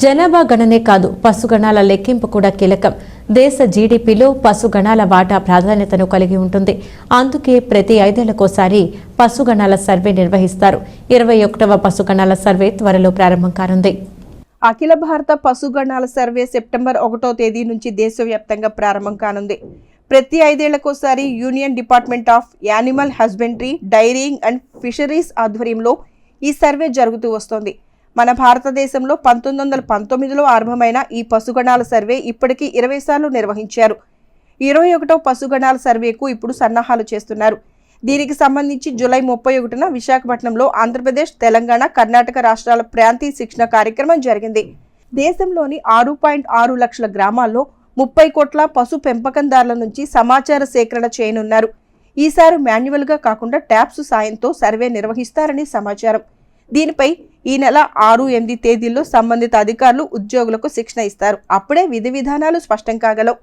జనాభా గణనే కాదు పశుగణాల లెక్కింపు కూడా కీలకం. దేశ జీడిపిలో పశుగణాల వాటా ప్రాధాన్యతను కలిగి ఉంటుంది. అందుకే ప్రతి ఐదేళ్ళకోసారి పశుగణాల సర్వే నిర్వహిస్తారు. ఇరవై ఒకటవ పశుగణాల సర్వే త్వరలో ప్రారంభం కానుంది. అఖిల భారత పశుగణాల సర్వే సెప్టెంబర్ ఒకటో తేదీ నుంచి దేశవ్యాప్తంగా ప్రారంభం కానుంది. ప్రతి ఐదేళ్ళకోసారి union department of animal husbandry dairying and fisheries ఆధ్వర్యంలో ఈ సర్వే జరుగుతూ వస్తోంది. మన భారతదేశంలో పంతొమ్మిది వందల పంతొమ్మిదిలో ఆరంభమైన ఈ పశుగణాల సర్వే ఇప్పటికీ ఇరవై సార్లు నిర్వహించారు. ఇరవై ఒకటో పశుగణాల సర్వేకు ఇప్పుడు సన్నాహాలు చేస్తున్నారు. దీనికి సంబంధించి జూలై ముప్పై ఒకటిన విశాఖపట్నంలో ఆంధ్రప్రదేశ్ తెలంగాణ కర్ణాటక రాష్ట్రాల ప్రాంతీయ శిక్షణ కార్యక్రమం జరిగింది. దేశంలోని ఆరు పాయింట్ ఆరు లక్షల గ్రామాల్లో ముప్పై కోట్ల పశు పెంపకందారుల నుంచి సమాచార సేకరణ చేయనున్నారు. ఈసారి మాన్యువల్గా కాకుండా ట్యాప్స్ సాయంతో సర్వే నిర్వహిస్తారని సమాచారం. దీనిపై ఈ నెల ఆరు ఎనిమిది తేదీల్లో సంబంధిత అధికారులు ఉద్యోగులకు శిక్షణ ఇస్తారు. అప్పుడే విధి విధానాలు స్పష్టం కాగలవు.